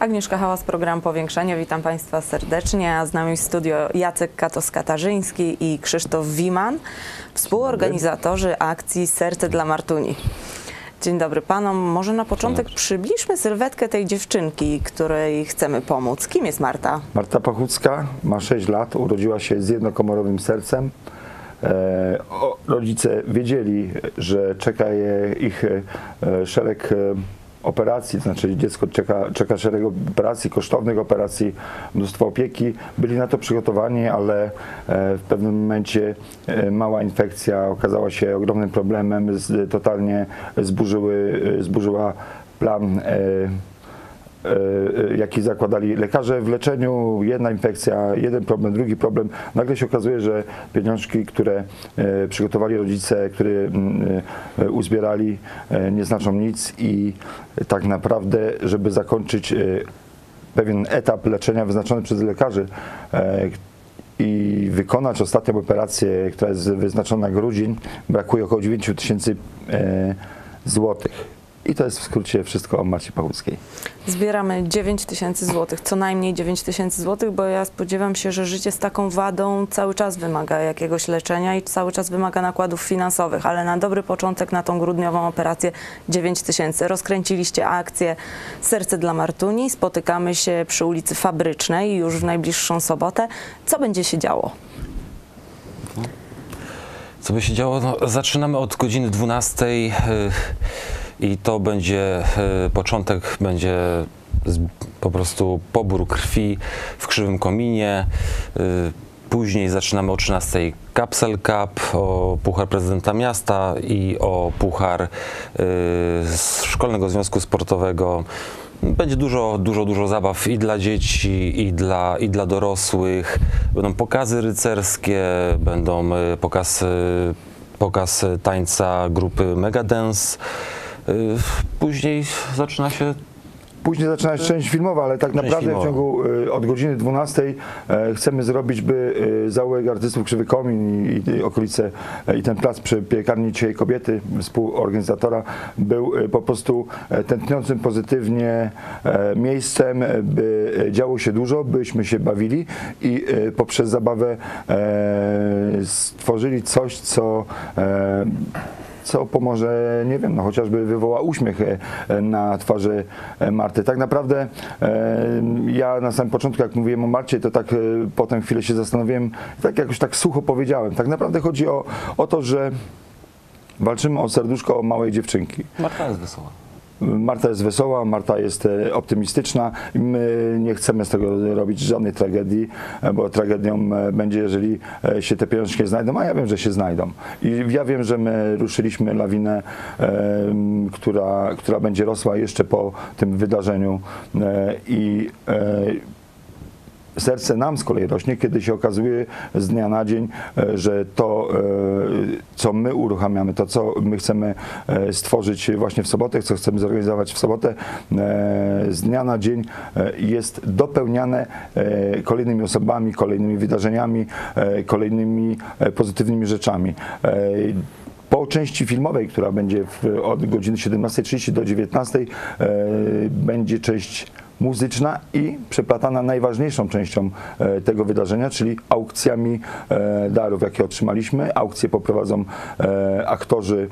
Agnieszka Hałas, program Powiększenie. Witam Państwa serdecznie. A z nami w studio Jacek Katos-Katarzyński i Krzysztof Wiman, współorganizatorzy akcji Serce dla Martuni. Dzień dobry Panom. Może na początek przybliżmy sylwetkę tej dziewczynki, której chcemy pomóc. Kim jest Marta? Marta Pachucka ma 6 lat, urodziła się z jednokomorowym sercem. E, rodzice wiedzieli, że czeka je ich e, szereg e, operacji, to znaczy dziecko czeka, czeka szereg operacji, kosztownych operacji, mnóstwo opieki. Byli na to przygotowani, ale e, w pewnym momencie e, mała infekcja okazała się ogromnym problemem, totalnie zburzyły, zburzyła plan e, e, jaki zakładali lekarze w leczeniu, jedna infekcja, jeden problem, drugi problem. Nagle się okazuje, że pieniążki, które e, przygotowali rodzice, które mm, e, uzbierali, e, nie znaczą nic i tak naprawdę, żeby zakończyć e, pewien etap leczenia wyznaczony przez lekarzy, e, i wykonać ostatnią operację, która jest wyznaczona na grudzień, brakuje około 9 tysięcy e, złotych. I to jest w skrócie wszystko o Marcie Pałuckiej. Zbieramy 9 tysięcy złotych, co najmniej 9 tysięcy złotych, bo ja spodziewam się, że życie z taką wadą cały czas wymaga jakiegoś leczenia i cały czas wymaga nakładów finansowych, ale na dobry początek, na tą grudniową operację 9 tysięcy. Rozkręciliście akcję Serce dla Martuni, spotykamy się przy ulicy Fabrycznej już w najbliższą sobotę. Co będzie się działo? Co by się działo? No, zaczynamy od godziny 12 y, i to będzie y, początek, będzie po prostu pobór krwi w krzywym kominie. Y, Później zaczynamy o 13 Capsel Cup, o Puchar Prezydenta Miasta i o Puchar z Szkolnego Związku Sportowego. Będzie dużo, dużo, dużo zabaw i dla dzieci, i dla, i dla dorosłych. Będą pokazy rycerskie, będą pokaz, pokaz tańca grupy Megadance. Y, Później zaczyna się Później zaczyna się część filmowa, ale tak Część naprawdę w filmowa. ciągu y, od godziny 12 e, chcemy zrobić, by y, zaułek artystów Krzywy Komin i, i okolice e, i ten plac przy piekarni Dzisiaj Kobiety, współorganizatora, był y, po prostu e, tętniącym pozytywnie e, miejscem, e, by e, działo się dużo, byśmy się bawili i e, poprzez zabawę e, stworzyli coś, co e, co pomoże, nie wiem, no chociażby wywoła uśmiech e, na twarzy e, Marty. Tak naprawdę e, ja na samym początku, jak mówiłem o Marcie, to tak potem chwilę się zastanowiłem, tak jakoś tak sucho powiedziałem. Tak naprawdę chodzi o, o to, że walczymy o serduszko małej dziewczynki. Marta jest wesoła. Marta jest wesoła, Marta jest e, optymistyczna my nie chcemy z tego robić żadnej tragedii, e, bo tragedią e, będzie, jeżeli się te pieniążki znajdą, a ja wiem, że się znajdą. I ja wiem, że my ruszyliśmy lawinę, która, która będzie rosła jeszcze po tym wydarzeniu i serce nam z kolei rośnie, kiedy się okazuje z dnia na dzień, e, że to, e, co my uruchamiamy, to, co my chcemy e, stworzyć właśnie w sobotę, co chcemy zorganizować w sobotę, z dnia na dzień jest dopełniane kolejnymi osobami, kolejnymi wydarzeniami, kolejnymi pozytywnymi rzeczami. Po części filmowej, która będzie w, od godziny 17.30 do 19.00, e, będzie część muzyczna i przeplatana najważniejszą częścią e, tego wydarzenia, czyli aukcjami e, darów, jakie otrzymaliśmy. Aukcje poprowadzą e, aktorzy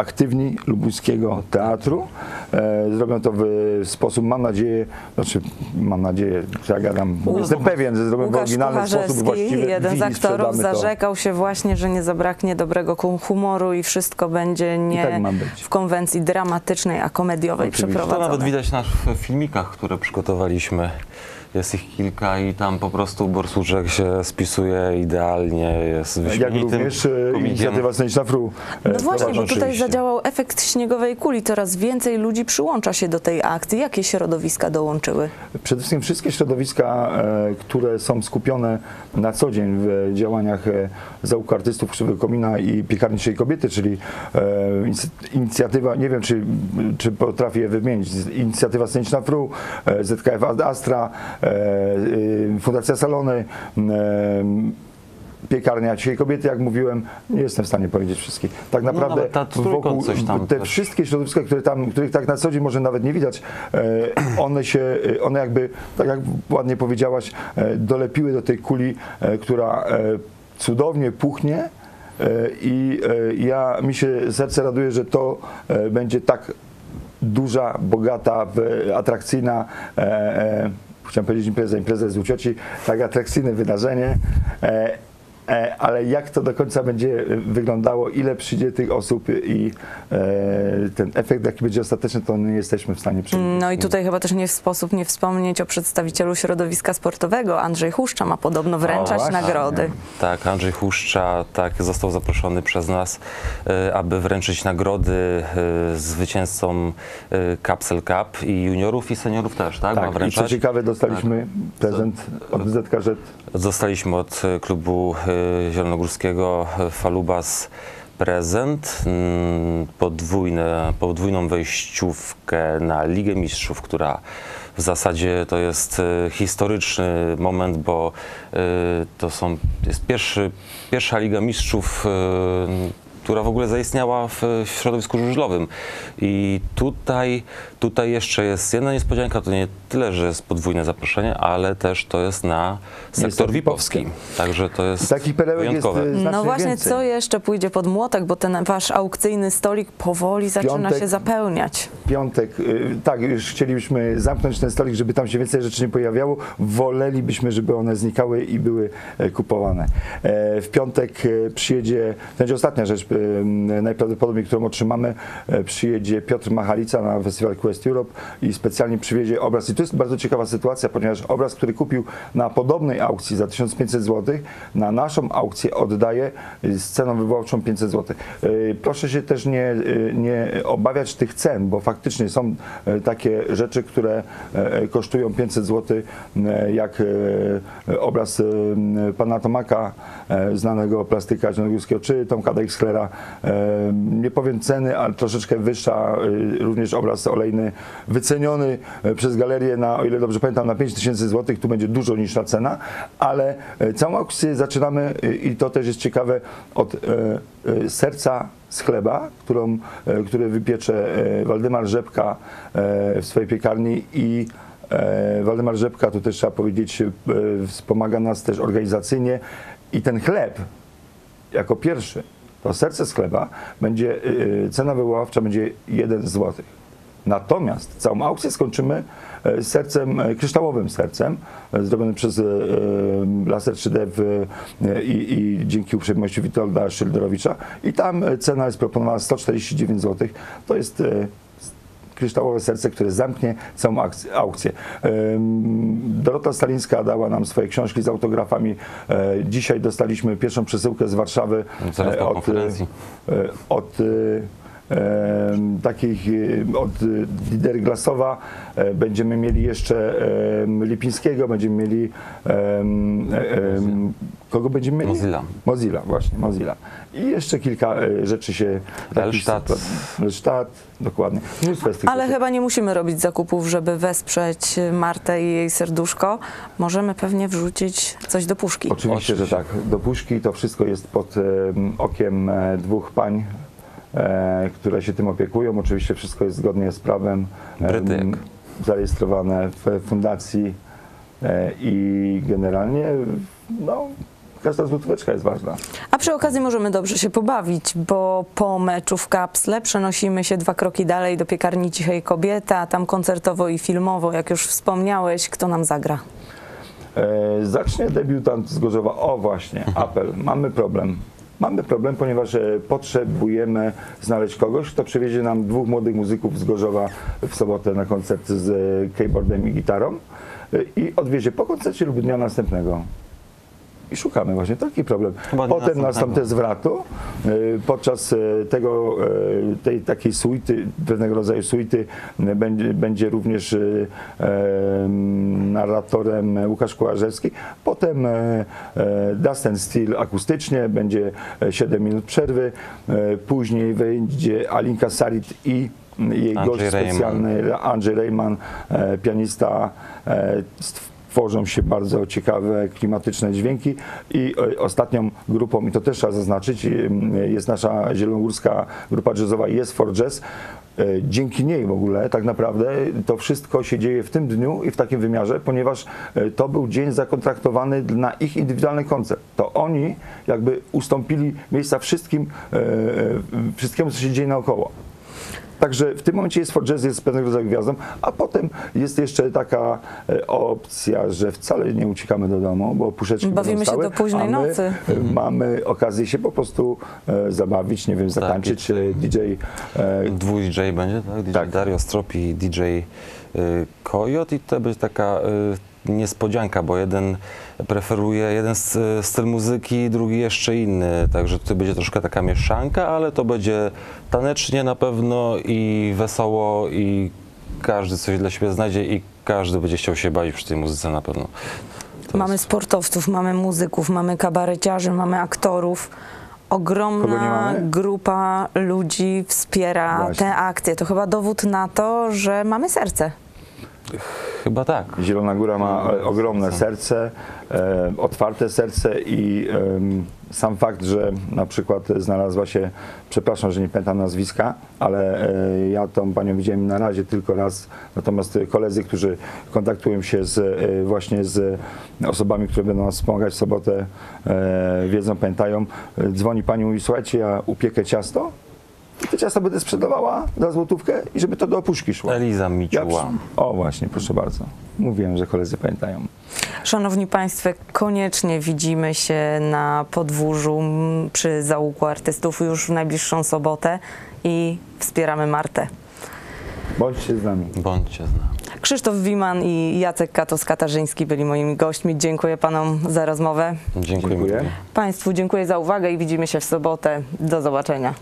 aktywni lubuskiego teatru. E, zrobią to w sposób, mam nadzieję, znaczy mam nadzieję, że ja gadam, jestem pewien, że zrobią w Łukasz oryginalny sposób właściwy jeden z aktorów, zarzekał się właśnie, że nie zabraknie dobrego humoru i wszystko będzie nie tak w konwencji dramatycznej, a komediowej Oczywiście. To To przeprowadzone. nawet widać na w filmikach, które przygotowaliśmy. Jest ich kilka i tam po prostu Borsuczek się spisuje idealnie, jest Jak również e, inicjatywa Sceniczna Fru. e, No właśnie, bo tutaj oczywiście. zadziałał efekt śniegowej kuli. Coraz więcej ludzi przyłącza się do tej akcji. Jakie środowiska dołączyły? Przede wszystkim wszystkie środowiska, e, które są skupione na co dzień w działaniach Zaułku Artystów Krzywego Komina i Piekarniczej Kobiety, czyli inic- inicjatywa, nie wiem czy, czy potrafię je wymienić, inicjatywa Sceniczna Fru, ZKF Astra, Fundacja Salony, e, piekarnia. Dzisiaj kobiety, jak mówiłem, nie jestem w stanie powiedzieć wszystkich. Tak naprawdę nawet ta trójkąt wokół te też. wszystkie środowiska, które tam, których tak na co dzień może nawet nie widać, e, one się, e, one jakby, tak jak ładnie powiedziałaś, e, dolepiły do tej kuli, e, która e, cudownie puchnie. E, I e, ja mi się serce raduje, że to e, będzie tak duża, bogata, atrakcyjna, e, e, chciałem powiedzieć impreza, impreza jest u cioci, tak atrakcyjne wydarzenie, e, ale jak to do końca będzie wyglądało, ile przyjdzie tych osób i e, ten efekt, jaki będzie ostateczny, to nie jesteśmy w stanie przewidzieć. No i tutaj chyba też nie w sposób nie wspomnieć o przedstawicielu środowiska sportowego. Andrzej Huszcza ma podobno wręczać właśnie. nagrody. Tak, Andrzej Huszcza tak, został zaproszony przez nas, e, aby wręczyć nagrody e, zwycięzcom e, Capsule Cup i juniorów i seniorów też, tak? Ma Tak, i co ciekawe, dostaliśmy prezent od ZKŻ. Dostaliśmy od e, klubu e, zielonogórskiego e, Falubas prezent, mm, podwójne, podwójną wejściówkę na Ligę Mistrzów, która w zasadzie to jest historyczny moment, bo to są, jest pierwszy, pierwsza Liga Mistrzów, która w ogóle zaistniała w, w środowisku żużlowym. I tutaj, tutaj jeszcze jest jedna niespodzianka, to nie tyle, że jest podwójne zaproszenie, ale też to jest na sektor VIP-owski. Także to jest perełek jest wyjątkowe. e, znacznie No właśnie, więcej. co jeszcze pójdzie pod młotek, bo ten wasz aukcyjny stolik powoli zaczyna Piątek- się zapełniać. piątek, y, tak, już chcielibyśmy zamknąć ten stolik, żeby tam się więcej rzeczy nie pojawiało. Wolelibyśmy, żeby one znikały i były e, kupowane. E, W piątek e, przyjedzie, to będzie ostatnia rzecz, najprawdopodobniej, którą otrzymamy, e, przyjedzie Piotr Machalica na festiwal Quest Europe i specjalnie przywiezie obraz. I to jest bardzo ciekawa sytuacja, ponieważ obraz, który kupił na podobnej aukcji za 1500 zł, na naszą aukcję oddaje y, z ceną wywoławczą 500 zł. Y, Proszę się też nie, nie obawiać tych cen, bo faktycznie są e, takie rzeczy, które e, kosztują 500 zł, e, jak e, obraz e, pana Tomaka, e, znanego plastyka zielonogórskiego, czy Tomka Dexklera. Nie powiem ceny, ale troszeczkę wyższa, e, również obraz olejny, wyceniony e, przez galerię na, o ile dobrze pamiętam, na 5000 zł, tu będzie dużo niższa cena, ale e, całą aukcję zaczynamy e, i to też jest ciekawe od e, serca z chleba, którą, który wypiecze Waldemar Rzepka w swojej piekarni i Waldemar Rzepka, tu też trzeba powiedzieć, wspomaga nas też organizacyjnie. I ten chleb jako pierwszy, to serce z chleba będzie, y, cena wywoławcza będzie 1 zł. Natomiast całą aukcję skończymy e, sercem, kryształowym sercem, zrobionym przez laser 3D w, i, i dzięki uprzejmości Witolda Szylderowicza. I tam cena jest proponowana 149 zł. To jest kryształowe serce, które zamknie całą aukcję. Dorota Stalińska dała nam swoje książki z autografami. E, Dzisiaj dostaliśmy pierwszą przesyłkę z Warszawy e, od, e, od takich e, od e, lider Glasowa. E, Będziemy mieli jeszcze Lipińskiego, będziemy mieli e, kogo będziemy mieli? Mozilla. Mozilla, właśnie, Mozilla. I jeszcze kilka e, rzeczy się... Elstadt. Elstadt, dokładnie. Ale rzeczy. chyba nie musimy robić zakupów, żeby wesprzeć Martę i jej serduszko. Możemy pewnie wrzucić coś do puszki. Oczywiście, że tak. Do puszki to wszystko jest pod em, okiem e, dwóch pań, które się tym opiekują. Oczywiście wszystko jest zgodnie z prawem. em, Brytyjek. Zarejestrowane w fundacji e, i generalnie no, każda złotóweczka jest ważna. A przy okazji możemy dobrze się pobawić, bo po meczu w kapsle przenosimy się dwa kroki dalej do piekarni Cichej Kobiety, a tam koncertowo i filmowo, jak już wspomniałeś, kto nam zagra. E, zacznie debiutant z Gorzowa. O właśnie, apel. Mamy problem. Mamy problem, ponieważ e, potrzebujemy znaleźć kogoś, kto przywiezie nam dwóch młodych muzyków z Gorzowa w sobotę na koncert z e, keyboardem i gitarą e, i odwiezie po koncercie lub dnia następnego. I szukamy właśnie taki problem. Potem nastąpi zwratu. E, Podczas e, tego, e, tej takiej suity, pewnego rodzaju suity będzie, będzie również narratorem Łukasz Kołarzewski. Potem Dust and Steel akustycznie, będzie e, 7 minut przerwy. Później wejdzie Alinka Sarit i jej Andrzej gość specjalny Andrzej Rejman, pianista tworzą się bardzo ciekawe, klimatyczne dźwięki i e, ostatnią grupą, i to też trzeba zaznaczyć, em, jest nasza zielonogórska grupa jazzowa Jest for Jazz. E, Dzięki niej w ogóle tak naprawdę to wszystko się dzieje w tym dniu i w takim wymiarze, ponieważ e, to był dzień zakontraktowany na ich indywidualny koncert. To oni jakby ustąpili miejsca wszystkim, e, e, wszystkiemu, co się dzieje naokoło. Także w tym momencie jest for Jazz jest pewnego rodzaju gwiazdą, a potem jest jeszcze taka e, opcja, że wcale nie uciekamy do domu, bo puszeczki Bawimy się do późnej a my, nocy. e, Mamy okazję się po prostu e, zabawić, nie wiem, zatańczyć. i- e, DJ e, Dwój DJ będzie, tak? DJ Tak. Dario Strop i DJ y, Kojot i to będzie taka y, niespodzianka, bo jeden preferuje jeden s- styl muzyki, drugi jeszcze inny, także tutaj będzie troszkę taka mieszanka, ale to będzie tanecznie na pewno i wesoło i każdy coś dla siebie znajdzie i każdy będzie chciał się bawić przy tej muzyce na pewno. To Mamy jest- sportowców, mamy muzyków, mamy kabareciarzy, mamy aktorów. Ogromna grupa ludzi wspiera Właśnie. tę akcję. To chyba dowód na to, że mamy serce. Chyba tak. Zielona Góra ma e, ogromne serce, e, otwarte serce i em, sam fakt, że na przykład znalazła się, przepraszam, że nie pamiętam nazwiska, ale e, ja tą panią widziałem na razie tylko raz, natomiast koledzy, którzy kontaktują się z, e, właśnie z osobami, które będą nas wspomagać w sobotę, e, wiedzą, pamiętają, e, dzwoni pani i słuchajcie, ja upiekę ciasto, i to ciasto będę sprzedawała za złotówkę i żeby to do opuszki szło. Eliza Miciuła. O właśnie, proszę bardzo. Mówiłem, że koledzy pamiętają. Szanowni Państwo, koniecznie widzimy się na podwórzu przy załuku artystów już w najbliższą sobotę i wspieramy Martę. Bądźcie z nami. Bądźcie z nami. Krzysztof Wiman i Jacek Katos-Katarzyński byli moimi gośćmi. Dziękuję Panom za rozmowę. Dziękuję. Państwu dziękuję za uwagę i widzimy się w sobotę. Do zobaczenia.